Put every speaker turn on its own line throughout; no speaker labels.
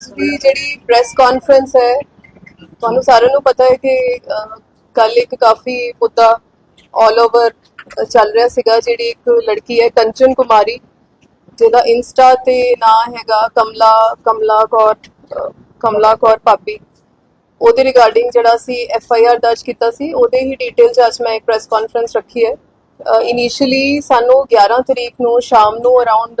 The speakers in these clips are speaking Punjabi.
ਦੀ ਜਿਹੜੀ ਪ੍ਰੈਸ ਕਾਨਫਰੰਸ ਹੈ, ਤੁਹਾਨੂੰ ਸਾਰਿਆਂ ਨੂੰ ਪਤਾ ਹੈ ਕਿ ਕੱਲ ਇੱਕ ਕਾਫੀ ਮੁੱਦਾ ਆਲ ਓਵਰ ਚੱਲ ਰਿਹਾ ਸੀਗਾ, ਜਿਹੜੀ ਇੱਕ ਲੜਕੀ ਹੈ ਕੰਚਨ ਕੁਮਾਰੀ, ਜਿਹਦਾ ਇੰਸਟਾ ਤੇ ਨਾਂ ਹੈਗਾ ਕਮਲਾ ਕਮਲਾ ਕੌਰ ਕਮਲਾ ਕੌਰ ਪਾਪੀ ਉਹਦੇ ਰਿਗਾਰਡਿੰਗ ਜਿਹੜਾ ਸੀ ਐਫ ਆਈ ਆਰ ਦਰਜ ਕੀਤਾ ਸੀ, ਉਹਦੇ ਹੀ ਡਿਟੇਲ ਚ ਅੱਜ ਮੈਂ ਇੱਕ ਪ੍ਰੈਸ ਕਾਨਫਰੰਸ ਰੱਖੀ ਹੈ। ਇਨੀਸ਼ੀਅਲੀ ਸਾਨੂੰ 11 ਤਰੀਕ ਨੂੰ ਸ਼ਾਮ ਨੂੰ ਅਰਾਊਂਡ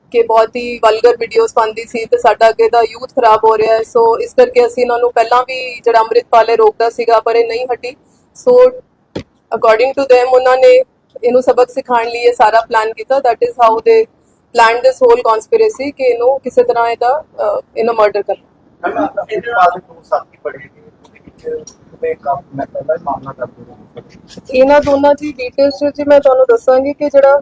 ਕਿ ਬਹੁਤ ਹੀ ਵਲਗਰ ਵੀਡੀਓਜ਼ ਪਾਉਂਦੀ ਸੀ ਤੇ ਸਾਡਾ ਅੱਗੇ ਦਾ ਯੂਥ ਖਰਾਬ ਹੋ ਰਿਹਾ ਹੈ। ਸੋ ਇਸ ਕਰਕੇ ਅਸੀਂ ਇਹਨਾਂ ਨੂੰ ਪਹਿਲਾਂ ਵੀ ਜਿਹੜਾ ਅੰਮ੍ਰਿਤਪਾਲ ਹੈ ਰੋਕਦਾ ਸੀਗਾ ਪਰ ਇਹ ਨਹੀਂ ਹਟੀ। ਸੋ ਅਕੋਰਡਿੰਗ ਟੂ them ਉਹਨਾਂ ਨੇ ਇਹਨੂੰ ਸਬਕ ਸਿਖਾਉਣ ਲਈ ਇਹ ਸਾਰਾ ਪਲਾਨ ਕੀਤਾ। That is how they plan this whole conspiracy ਕਿ ਇਹਨੂੰ ਕਿਸੇ ਤਰ੍ਹਾਂ ਇਹਦਾ ਇਹਨੂੰ ਮਰਡਰ ਕਰਨਾ। ਇਹਨਾਂ ਦੋਨਾਂ ਦੀ ਡਿਟੇਲਸ ਵਿੱਚ ਮੈਂ ਤੁਹਾਨੂੰ ਦੱਸਾਂਗੀ ਕਿ ਜਿਹੜਾ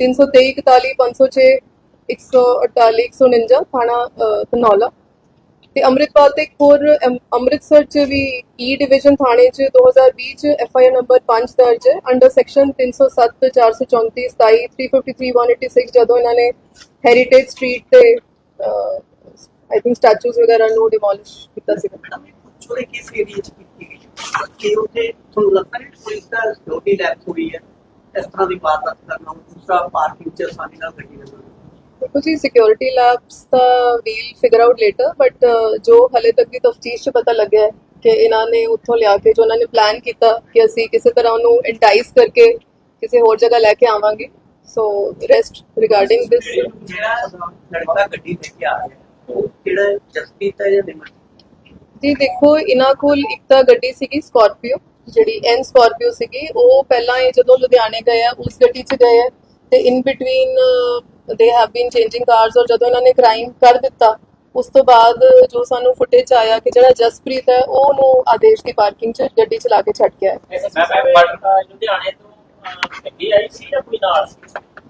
323 41 506 148 149 ਥਾਣਾ ਅ, ਧਨੌਲਾ। ਤੇ ਅੰਮ੍ਰਿਤਪਾਲ ਤੇ ਇੱਕ ਹੋਰ ਅਮ- ਅੰਮ੍ਰਿਤਸਰ ਚ ਵੀ e ਈ ਡਿਵੀਜ਼ਨ ਥਾਣੇ ਚ 2020 ਚ ਐਫ ਆਈ ਆਰ ਨੰਬਰ 5 ਦਰਜ ਹੈ। ਅੰਡਰ ਸੈਕਸ਼ਨ 307 434 27 353 186 ਜਦੋਂ ਇਹਨਾਂ ਨੇ ਹੈਰੀਟੇਜ ਸਟਰੀਟ ਤੇ ਆਈ ਥਿੰਕ ਸਟੈਚੂਜ਼ ਵਗੈਰਾ ਨੂੰ ਡਿਮੋਲਿਸ਼ ਕੀਤਾ ਸੀ
ਮੈਡਮ ਇਹ ਛੋੜੇ ਕਿਸ ਏਰੀਆ ਚ ਕੀਤੀ ਗਈ ਹੈ? ਕਿ ਉੱਥੇ ਤੁਹਾਨੂੰ ਲੱਗਦਾ ਨਹੀਂ ਪੁਲਿਸ ਦਾ ਸਿਕਿਉਰਿਟੀ ਲੈਪਸ ਹੋਈ ਹੈ? ਇਸ ਤਰ੍ਹਾਂ ਦੀ ਵਾਰਦਾਤ ਕਰਨਾ ਦੂਸਰਾ ਪਾਰਕਿੰਗ ਚ ਆਸਾਨੀ ਨਾਲ ਗੱਡੀ ਲੱਗਣਾ
ਦੇਖੋ ਜੀ security labs the we'll figure out later but ਜੋ ਹਲੇ ਤੱਕ ਦੀ ਤਫਤੀਸ਼ 'ਚ ਪਤਾ ਲੱਗਿਆ ਹੈ ਕਿ ਇਹਨਾਂ ਨੇ ਉੱਥੋਂ ਲਿਆ ਕੇ ਜੋ ਉਹਨਾਂ ਨੇ ਪਲਾਨ ਕੀਤਾ ਕਿ ਅਸੀਂ ਕਿਸੇ ਤਰ੍ਹਾਂ ਉਹਨੂੰ ਇੰਟਾਈਸ ਕਰਕੇ ਕਿਸੇ ਹੋਰ ਜਗ੍ਹਾ ਲੈ ਕੇ ਆਵਾਂਗੇ। ਸੋ ਰੈਸਟ ਰਿਗਾਰਡਿੰਗ ਦਿਸ
ਜਿਹੜਾ ਲੜਕਾ ਗੱਡੀ ਲੈ ਕੇ ਆ ਰਿਹਾ ਉਹ ਜਿਹੜਾ ਜਸਪੀਤ ਹੈ ਜਾਂ ਨਿਮਰ
ਜੀ ਦੇਖੋ ਇਹਨਾਂ ਕੋਲ ਇੱਕ ਤਾਂ ਗੱਡੀ ਸੀਗੀ ਸਕਾਰਪੀਓ ਜਿਹੜੀ ਐਨ ਸਕਾਰਪੀਓ ਸੀਗੀ, ਉਹ ਪਹਿਲਾਂ ਇਹ ਜਦੋਂ ਲੁਧਿਆਣੇ ਗਏ ਆ, ਉਸ ਗੱਡੀ 'ਚ ਗਏ ਆ, ਤੇ in between they have been changing cars ਔਰ ਜਦੋਂ ਇਹਨਾਂ ਨੇ ਕ੍ਰਾਈਮ ਕਰ ਦਿੱਤਾ, ਉਸ ਤੋਂ ਬਾਅਦ ਜੋ ਸਾਨੂੰ ਫੁਟੇਜ ਆਇਆ ਕਿ ਜਿਹੜਾ ਜਸਪ੍ਰੀਤ ਹੈ ਉਹ ਉਹਨੂੰ ਆਦੇਸ਼ ਦੀ ਪਾਰਕਿੰਗ 'ਚ ਗੱਡੀ ਚਲਾ ਕੇ ਛੱਡ ਗਿਆ ਆਇਆ।
ਮੈਂ ਮੈਂ ਲੁਧਿਆਣੇ ਤੋਂ ਗੱਡੀ ਆਈ ਸੀ ਜਾਂ ਕੋਈ ਨਾਲ ਸੀ?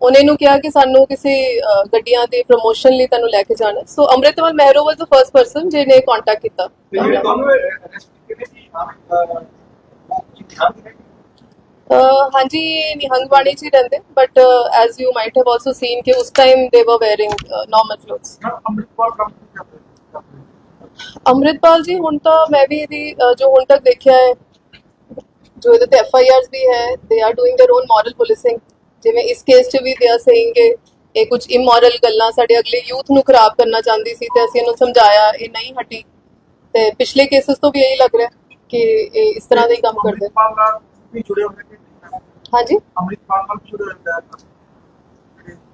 ਉਹਨੇ ਨੂੰ ਕਿਹਾ ਕਿ ਸਾਨੂੰ ਕਿਸੇ ਅ, ਗੱਡੀਆਂ ਦੇ ਪ੍ਰੋਮੋਸ਼ਨ ਲਈ ਤੁਹਾਨੂੰ ਲੈ ਕੇ ਜਾਣਾ so Amritpal Mehron was the first person ਜਿਹਨੇ ਕੰਟੈਕਟ ਕੀਤਾ
ਜਿਹੜੇ ਦੋਨੋਂ ਅਰੈਸਟ ਕੀਤੇ ਸੀ ਹਾਂ ਉਹ ਕੀ ਧਿਆਨ ਦੇ
ਅ, ਹਾਂਜੀ ਇਹ ਨਿਹੰਗ ਬਾਣੀ 'ਚ ਹੀ ਰਹਿੰਦੇ but as you might have also seen ਕਿ ਉਸ ਟਾਈਮ ਦੇ ਵਰ ਵੇਅਰਿੰਗ ਨਾਰਮਲ ਕਲੋਥਸ
ਅੰਮ੍ਰਿਤਪਾਲ ਕੰਮ ਕਰਦੇ
ਅੰਮ੍ਰਿਤਪਾਲ ਜੀ ਹੁਣ ਤਾਂ ਮੈਂ ਵੀ ਇਹਦੀ ਅ, ਜੋ ਹੁਣ ਤੱਕ ਦੇਖਿਆ ਹੈ ਜੋ ਇਹਦੇ ਤੇ ਐਫ ਆਈ ਆਰਸ ਵੀ ਹੈ they are doing their own moral policing ਜਿਵੇਂ ਇਸ ਕੇਸ 'ਚ ਵੀ ਦੇ ਆਰ ਸੇਇੰਗ ਕਿ ਇਹ ਕੁਝ ਇਮੋਰਲ ਗੱਲਾਂ ਸਾਡੇ ਅਗਲੇ ਯੂਥ ਨੂੰ ਖਰਾਬ ਕਰਨਾ ਚਾਹੁੰਦੀ ਸੀ ਤੇ ਅਸੀਂ ਇਹਨੂੰ ਸਮਝਾਇਆ ਇਹ ਨਹੀਂ ਹਟੀ। ਤੇ ਪਿਛਲੇ ਕੇਸਸ ਤੋਂ ਵੀ ਇਹੀ ਲੱਗ ਰਿਹਾ ਕਿ ਇਹ ਇਸ ਤਰ੍ਹਾਂ ਦਾ ਹੀ ਕੰਮ ਕਰਦੇ।
ਅੰਮ੍ਰਿਤਪਾਲ ਨਾਲ ਵੀ ਜੁੜੇ ਹੋਏ ਨੇ?
ਹਾਂਜੀ?
ਅੰਮ੍ਰਿਤਪਾਲ ਨਾਲ ਵੀ ਜੁੜੇ ਹੋਏ ਨੇ?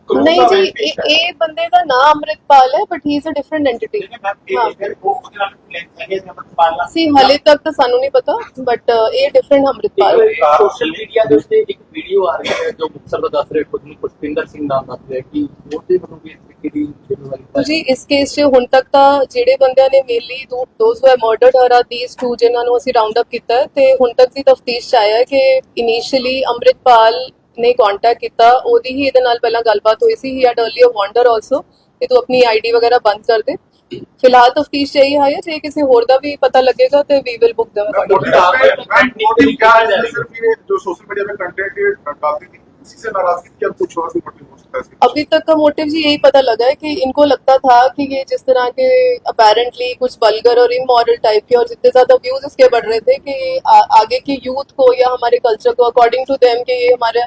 ਨਹੀਂ ਜੀ ਇਹ ਇਹ ਬੰਦੇ ਦਾ ਨਾਮ ਅੰਮ੍ਰਿਤਪਾਲ ਹੈ but he. Is a different entity ਸੀ ਹਲੇ ਤੱਕ ਤਾਂ ਸਾਨੂੰ ਨਹੀਂ ਪਤਾ ਬਟ ਇਹ ਡਿਫਰੈਂਟ ਅੰਮ੍ਰਿਤਪਾਲ। ਹੈ
ਸੋਸ਼ਲ ਮੀਡੀਆ ਦੇ ਉੱਤੇ ਇੱਕ ਵੀਡੀਓ ਆ ਰਹੀ ਹੈ ਜੋ ਮੁਕਤਸਰ ਦਾ ਦੱਸ ਰਿਹਾ ਖੁਦ ਨੂੰ ਪੁਸ਼ਪਿੰਦਰ ਸਿੰਘ ਨਾਮ ਦੱਸ ਰਿਹਾ ਕਿ ਉਹਦੇ ਵੱਲੋਂ ਵੀ ਇਸ ਤਰੀਕੇ ਦੀ ਜ਼ਿੰਮੇਵਾਰੀ ਤਾਂ
ਜੀ ਇਸ ਕੇਸ 'ਚ ਹੁਣ ਤੱਕ ਤਾਂ ਜਿਹੜੇ ਬੰਦਿਆਂ ਨੇ mainly those who murdered her are these two ਜਿਨ੍ਹਾਂ ਨੂੰ ਅਸੀਂ ਰਾਉਂਡ ਅਪ ਕੀਤਾ ਹੈ ਤੇ ਹੁਣ ਤੱਕ ਦੀ ਤਫਤੀਸ਼ 'ਚ ਆਇਆ ਹੈ ਕਿ ਇਨੀਸ਼ੀਅਲੀ ਅੰਮ੍ਰਿਤਪਾਲ ਨੇ ਕੰਟੈਕਟ ਕੀਤਾ ਉਹਦੀ ਹੀ ਇਹਦੇ ਨਾਲ ਪਹਿਲਾਂ ਗੱਲਬਾਤ ਹੋਈ ਸੀ he had earlier wonder also ਕਿ ਤੂੰ ਆਪਣੀ ਆਈਡੀ ਵਗੈਰਾ ਬੰਦ ਕਰ ਦੇ ਫਿਲਹਾਲ ਤਫਤੀਸ਼ 'ਚ ਇਹੀ ਹੈ ਜੇ ਕਿਸੇ ਹੋਰ ਦਾ ਵੀ ਪਤਾ ਲੱਗੇਗਾ ਤੇ we will book them
motive क्या है सिर्फ ये जो सोशल मीडिया में कंटेंट ये डालती थी इसी से नाराजगी थी या कुछ और भी मोटिव हो सकता है इसके
अभी तक का मोटिव जी यही पता लगा है कि इनको लगता था कि ये जिस तरह के अपेरेंटली कुछ वल्गर और इमोरल टाइप के और जितने ज्यादा व्यूज इसके बढ़ रहे थे कि आ, आगे की यूथ को या हमारे कल्चर को अकॉर्डिंग टू देम कि ये हमारे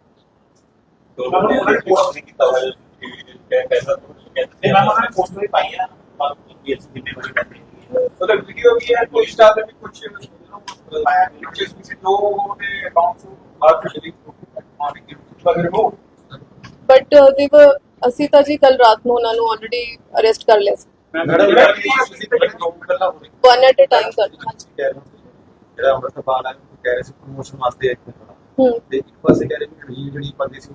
तो उन्होंने रिपोर्ट नहीं ਕੀਤਾ ਹੋਇਆ ਕਿ कैसा
मैं मैंने पोस्ट में पाई है
ये जिम्मेवारी करते हैं
ਉਹਦਾ ਵੀਡੀਓ ਵੀ ਹੈ ਕੋਈ ਸਟਾਰ ਦੇ ਵੀ ਕੁਝ ਪਿਕਚਰਸ ਵੀ ਸੀ ਦੋ ਦੇ ਅਕਾਊਂਟਸ ਬਾਅਦ ਵਿੱਚ ਡਿਲੀਟ ਹੋ ਗਏ ਪਰ ਰਿਮੂਵ
ਬਟ ਦੇ ਅਸੀਂ ਤਾਂ ਜੀ ਕੱਲ ਰਾਤ ਨੂੰ ਉਹਨਾਂ ਨੂੰ ਆਲਰੇਡੀ ਅਰੈਸਟ ਕਰ ਲਿਆ ਸੀ
ਮੈਡਮ ਮੈਡਮ ਤੁਸੀਂ ਤਾਂ ਇੱਕ ਦੋ ਗੱਲਾਂ ਹੋ ਰਹੀਆਂ
ਵਨ ਐਟ ਅ ਟਾਈਮ ਕਰ ਹਾਂਜੀ
ਜਿਹੜਾ ਅੰਮ੍ਰਿਤਪਾਲ ਹੈ ਉਹ ਕਹਿ ਰਹੇ ਸੀ ਪ੍ਰਮੋਸ਼ਨ ਵਾਸਤੇ ਆਇਆ ਸੀ
ਹੂੰ
ਤੇ ਇੱਕ ਪਾਸੇ ਕਹਿ ਰਹੇ ਵੀ ਜਿਹੜੀ ਜਿਹੜੀ ਪਰਦੀ ਸੀ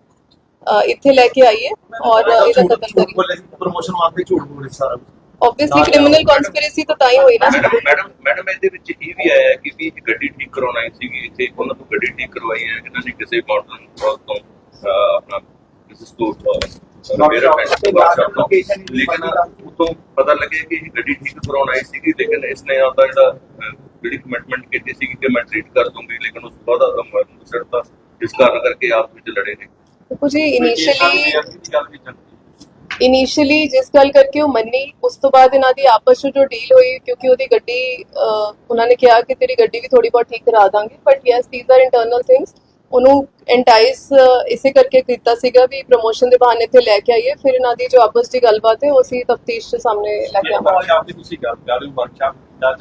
ਇੱਥੇ ਲੈ ਕੇ ਆਈਏ ਔਰ ਇਹਦਾ ਕਤਲ ਕਰੀਏ
ਬੋਲੇ ਪ੍ਰਮੋਸ਼ਨ ਵਾਸਤੇ ਝੂਠ ਬੋਲੇ ਸਾਰਾ ਕੁਛ।
ਆਬਵੀਅਸਲੀ ਕ੍ਰਿਮੀਨਲ ਕਨਸਪੀਰੇਸੀ ਤਾਂ ਤਾਂ ਹੀ ਹੋਈ ਨਾ
ਮੈਡਮ ਮੈਡਮ ਮੈਡਮ ਇਹਦੇ ਵਿੱਚ ਇਹ ਵੀ ਆਇਆ ਕਿ ਵੀ ਇੱਕ ਗੱਡੀ ਠੀਕ ਕਰਾਉਣੀ ਸੀਗੀ ਇੱਥੇ ਉਹਨਾਂ ਤੋਂ ਗੱਡੀ ਠੀਕ ਕਰਵਾਈ ਹੈ ਇਹਨਾਂ ਨੇ ਕਿਸੇ ਮਾਡਰਨ ਕ੍ਰੋਸ ਤੋਂ ਅਹ, ਆਪਣਾ ਕਿਸੇ ਸਟੋਰ ਤੋਂ ਮੇਰਾ
Location ਹੀ
ਲੇਕਿਨ
ਪਤਾ
ਉਤੋਂ ਪਤਾ ਲੱਗਿਆ ਕਿ ਇਹ ਗੱਡੀ ਠੀਕ ਕਰਾਉਣ ਆਈ ਸੀਗੀ ਲੇਕਿਨ ਇਸਨੇ ਆਪਦਾ ਜਿਹੜਾ ਅਹ, ਜਿਹੜੀ ਕਮਿਟਮੈਂਟ ਕੀਤੀ ਸੀ ਕਿ ਮੈਂ ਟ੍ਰੀਟ ਕਰ ਦੂੰਗੀ ਲੇਕਿਨ ਉਸ ਤੋਂ ਬਾਅਦ ਆਪਦਾ ਮੋਬਾਈਲ ਨੂੰ ਛੱਡਤਾ ਇਸ ਕਾਰਨ ਕਰਕੇ ਆਪਸ ਵਿੱਚ ਲੜੇ ਨੇ
ਦੇਖੋ ਜੀ ਇਨੀਸ਼ੀਅਲੀ ਇਨੀਸ਼ੀਅਲੀ ਜਿਸ ਗੱਲ ਕਰਕੇ ਉਹ ਮੰਨੀ ਉਸ ਤੋਂ ਬਾਅਦ ਇਹਨਾਂ ਦੀ ਆਪਸ ਵਿੱਚ ਜੋ ਡੀਲ ਹੋਈ ਕਿਉਂਕਿ ਉਹਦੀ ਗੱਡੀ ਉਹਨਾਂ ਨੇ ਕਿਹਾ ਕਿ ਤੇਰੀ ਗੱਡੀ ਵੀ ਥੋੜੀ ਬਹੁਤ ਠੀਕ ਕਰਾ ਦਾਂਗੇ but yes these are internal things ਉਹਨੂੰ ਐਂਟਾਈਸ ਇਸੇ ਕਰਕੇ ਕੀਤਾ ਸੀਗਾ ਵੀ ਪ੍ਰੋਮੋਸ਼ਨ ਦੇ ਬਹਾਨੇ ਤੇ ਲੈ ਕੇ ਆਈਏ ਫਿਰ ਇਹਨਾਂ ਦੀ ਜੋ ਆਪਸ ਦੀ ਗੱਲਬਾਤ ਹੈ ਉਹ ਅਸੀਂ ਤਫਤੀਸ਼ ਦੇ ਸਾਹਮਣੇ ਲੈ ਕੇ ਆਵਾਂਗੇ।
ਆਪ ਦੀ ਤੁਸੀਂ ਗੱਲ ਕਰ ਰਹੇ ਹੋ ਵਰਕਸ਼ਾਪ ਦਾ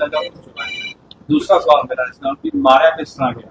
ਦੂਸਰਾ ਸਵਾਲ ਮੇਰਾ ਇਸ ਨਾਲ ਕਿ ਮਾਰਿਆ ਕਿਸ ਤਰ੍ਹਾਂ ਗਿਆ?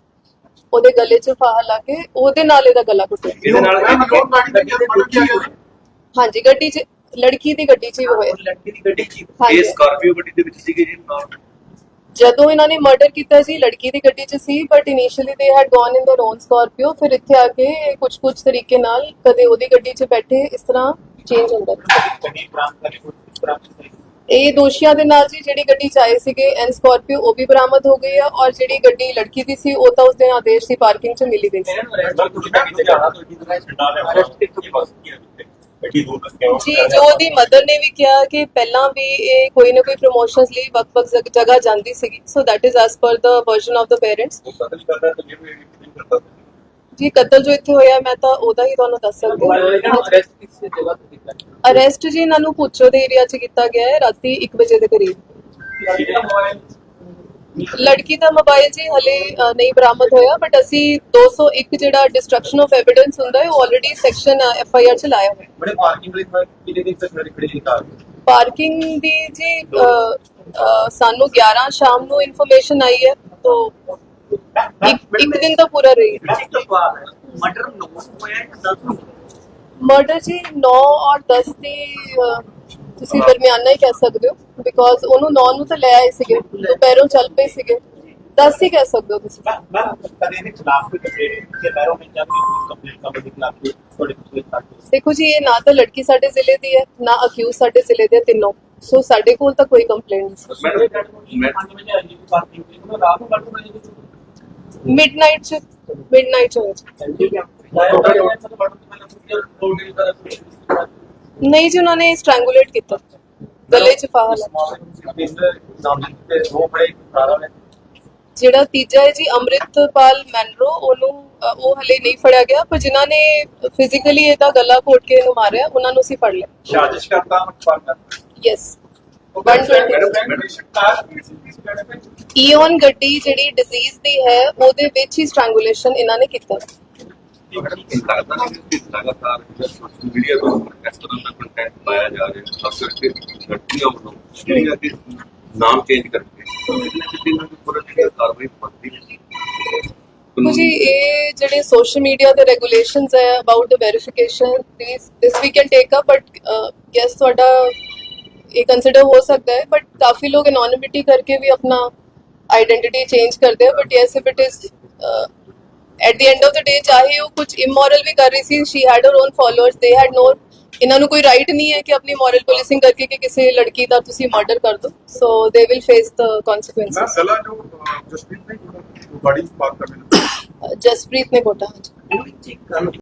ਉਹਦੇ ਗਲੇ 'ਚ ਫਾਹਾ ਲਾ ਕੇ ਉਹਦੇ ਨਾਲ ਇਹਦਾ ਗਲਾ ਘੁੱਟਿਆ
ਇਹਦੇ ਨਾਲ
ਹਾਂਜੀ ਗੱਡੀ 'ਚ ਲੜਕੀ ਦੀ ਗੱਡੀ 'ਚ ਹੀ ਹੋਇਆ
ਲੜਕੀ ਦੀ ਗੱਡੀ ਚ
ਇਹ
ਹਾਂਜੀ
ਸਕਾਰਪੀਓ ਗੱਡੀ ਦੇ ਵਿੱਚ ਸੀਗੇ ਜੀ ਨਾਲ
ਜਦੋਂ ਇਹਨਾਂ ਨੇ ਮਰਡਰ ਕੀਤਾ ਸੀ ਲੜਕੀ ਦੀ ਗੱਡੀ 'ਚ ਸੀ but initially they had gone in their own Scorpio ਫਿਰ ਇੱਥੇ ਆ ਕੇ ਕੁਝ ਕੁਝ ਤਰੀਕੇ ਨਾਲ ਕਦੇ ਉਹਦੀ ਗੱਡੀ 'ਚ ਬੈਠੇ ਇਸ ਤਰ੍ਹਾਂ ਚੇਂਜ ਹੁੰਦਾ ਸੀ
ਗੱਡੀ ਪ੍ਰਾਪਤ ਕਰੀ ਕੁਝ ਪ੍ਰਾਪਤ ਕਰੀ
ਇਹ ਦੋਸ਼ੀਆਂ ਦੇ ਨਾਲ ਜੀ ਜਿਹੜੀ ਗੱਡੀ 'ਚ ਸੀਗੇ ਐਨ ਸਕਾਰਪੀਓ, ਉਹ ਵੀ ਬਰਾਮਦ ਹੋ ਗਈ ਆ ਔਰ ਜਿਹੜੀ ਗੱਡੀ ਲੜਕੀ ਦੀ ਸੀ, ਉਹ ਤਾਂ ਉਸ ਦਿਨ ਆਦੇਸ਼ ਦੀ ਪਾਰਕਿੰਗ 'ਚ ਮਿਲੀ ਗਈ ਸੀ। ਜੀ, ਜੋ ਉਹਦੀ ਮਦਰ ਨੇ ਵੀ ਕਿਹਾ ਕਿ ਪਹਿਲਾਂ ਵੀ ਇਹ ਕੋਈ ਨਾ ਕੋਈ ਪ੍ਰੋਮੋਸ਼ਨਸ ਲਈ ਵੱਖ-ਵੱਖ ਜਗ੍ਹਾ ਜਾਂਦੀ ਸੀਗੀ। ਸੋ that is as per the version of the parents ਜੀ ਕਤਲ ਜੋ ਇੱਥੇ ਹੋਇਆ ਮੈਂ ਤਾਂ ਉਹਦਾ ਹੀ ਤੁਹਾਨੂੰ ਦੱਸ ਸਕਦੀ
ਤੋਂ
ਹਾਂ ਅਰੈਸਟ ਜੀ ਇਹਨਾਂ ਨੂੰ ਪੁੱਛੋ ਦੇ ਏਰੀਆ 'ਚ ਕੀਤਾ ਗਿਆ ਹੈ ਰਾਤੀ 1 ਵਜੇ ਦੇ ਕਰੀਬ। ਲੜਕੀ ਦਾ ਮੋਬਾਈਲ ਜੀ ਹਲੇ ਨਹੀਂ ਬਰਾਮਦ ਹੋਇਆ ਬਟ ਅਸੀਂ 201 ਜਿਹੜਾ ਡਿਸਟਰਕਸ਼ਨ ਆਫ ਐਵੀਡੈਂਸ ਹੁੰਦਾ ਹੈ ਉਹ already section F I R 'ਚ ਲਾਇਆ ਹੋਇਆ। ਹੈ
ਬੜੇ ਪਾਰਕਿੰਗ ਲਈ ਕਿਤੇ ਦੀ ਤੱਕ ਖੜੀ ਖੜੀ ਕਾਰ?
ਪਾਰਕਿੰਗ ਦੀ ਜੀ ਸਾਨੂੰ 11 ਸ਼ਾਮ ਨੂੰ ਇਨਫੋਰਮੇਸ਼ਨ ਆਈ ਹੈ तो ਇੱਕ ਦਿਨ ਤਾਂ ਪੂਰਾ ਰਹੀ
ਇੱਕ ਸਵਾਲ ਹੋਇਆ ਹੈ
ਜੀ 9 ਔਰ 10 ਦੇ ਤੁਸੀਂ ਦਰਮਿਆਨਾ ਹੀ ਕਹਿ ਸਕਦੇ ਹੋ ਬਿਕੋਜ਼ ਉਹਨੂੰ 9 ਨੂੰ ਤਾਂ ਲੈ ਆਏ ਸੀਗੇ ਦੁਪਹਿਰੋਂ ਚੱਲ ਪਏ ਸੀਗੇ 10 ਹੀ ਕਹਿ ਸਕਦੇ ਹੋ ਤੁਸੀਂ ਦੇਖੋ ਜੀ ਇਹ ਨਾ ਤਾਂ ਲੜਕੀ ਸਾਡੇ ਜ਼ਿਲ੍ਹੇ ਦੀ ਹੈ ਨਾ ਅਕਿਊਜ਼ ਸਾਡੇ ਜ਼ਿਲ੍ਹੇ ਦੇ ਤਿੰਨੋਂ ਸੋ ਸਾਡੇ ਕੋਲ ਤਾਂ ਕੋਈ ਕੰਪਲੇਂਟ ਨਹੀਂ
ਮੈਡਮ ਮੈਂ 5 ਵਜੇ ਆਈ ਪਾਰਟੀ ਨੂੰ ਰਾਤ ਨੂੰ ਕੱਢ
ਮਿਡਨਾਈਟ ਚ ਮਿਡਨਾਈਟ ਚ ਹੋਇਆ ਸੀ। ਨਹੀਂ ਜੀ ਉਹਨਾਂ ਨੇ ਸਟ੍ਰੈਂਗੂਲੇਟ ਕੀਤਾ। ਗਲੇ ਚ ਫਾਹਾ ਜਿਹੜਾ ਤੀਜਾ ਹੈ ਜੀ ਅੰਮ੍ਰਿਤਪਾਲ ਮੈਨਰੋ ਉਹਨੂੰ ਉਹ ਹਲੇ ਨਹੀਂ ਫੜਿਆ ਗਿਆ ਪਰ ਜਿਨ੍ਹਾਂ ਨੇ ਫਿਜ਼ੀਕਲੀ ਇਹਦਾ ਗਲਾ ਘੋਟ ਕੇ ਇਹਨੂੰ ਮਾਰਿਆ ਉਹਨਾਂ ਨੂੰ ਅਸੀਂ ਫੜ ਲਿਆ। ਯੈਸ ਈਓਨ ਗੱਡੀ ਜਿਹੜੀ ਡਿਜ਼ੀਜ਼ ਦੀ ਹੈ ਉਹਦੇ ਵਿੱਚ ਹੀ ਸਟ੍ਰੈਂਗੂਲੇਸ਼ਨ ਇਹਨਾਂ ਨੇ ਕੀਤਾ
ਨਾਮ ਚੇਂਜ ਕਰਕੇ
ਜੀ ਇਹ ਜਿਹੜੇ ਸੋਸ਼ਲ ਮੀਡੀਆ ਦੇ ਰੈਗੂਲੇਸ਼ਨਸ ਹੈ about the verification this we can take up but yes ਤੁਹਾਡਾ ये कंसिडर हो सकता है बट काफ़ी लोग एनोनिमिटी करके भी अपना आइडेंटिटी चेंज करते हैं but yes if it is at the end of the day ਚਾਹੇ ਉਹ ਕੁਝ ਇਮੋਰਲ ਵੀ ਕਰ ਰਹੀ ਸੀ she had her own followers ਦੇ ਹੈਡ ਨੋ ਇਹਨਾਂ ਨੂੰ ਕੋਈ ਰਾਈਟ ਨਹੀਂ ਹੈ ਕਿ ਆਪਣੀ ਮੋਰਲ ਪੁਲਿਸਿੰਗ ਕਰਕੇ ਕਿ ਕਿਸੇ ਲੜਕੀ ਦਾ ਤੁਸੀਂ ਮਰਡਰ ਕਰ ਦੋ ਸੋ they will face the consequences
ਮੈਂ ਸਲਾ ਜੋ ਜਸਪ੍ਰੀਤ ਨੇ ਗਾੜੀ
ਜਸਪ੍ਰੀਤ ਨੇ ਕੋਟਾ ਹਾਂਜੀ।